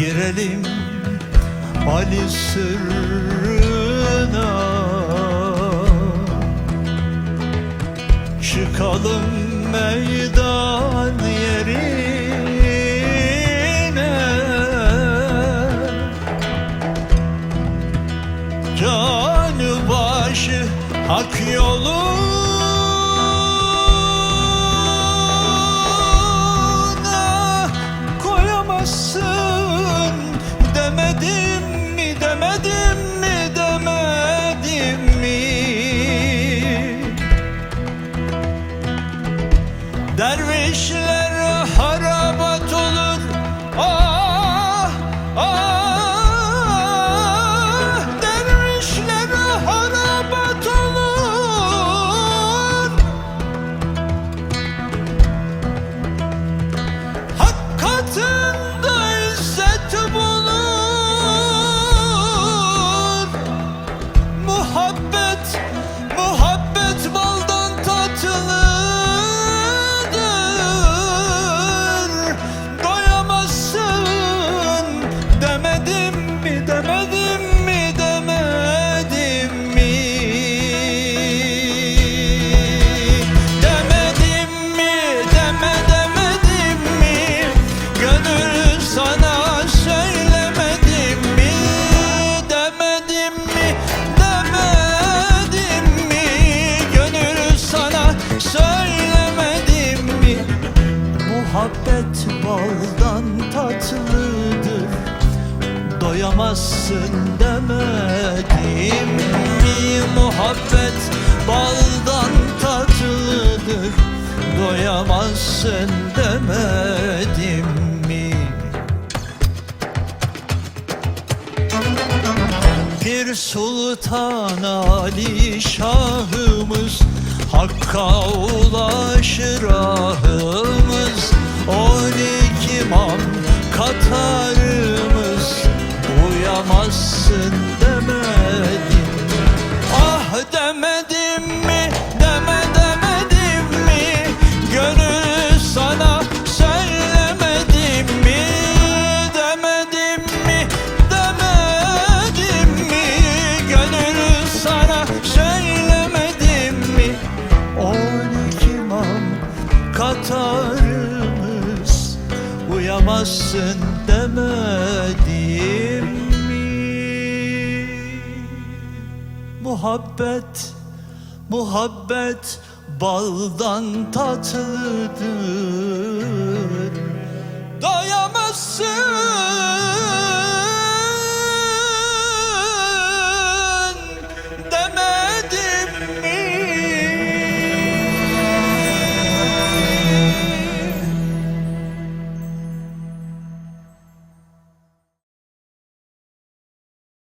Girelim Ali sırrına. Çıkalım meydan yerine. Canı başı hak yoluna Muhabbet baldan tatlıdır Doyamazsın demedim mi? Muhabbet baldan tatlıdır Doyamazsın demedim mi? Pir Sultan Ali Şahımız Hakka ulaşır Uyamazsın demedim. Ah demedim mi deme mi? Gönül sana söylemedim mi? Demedim mi demedim mi? Gönül sana söylemedim mi? On iki imam Katarımız Uyamazsın demedim Muhabbet, muhabbet baldan tatlıdır. Doyamazsın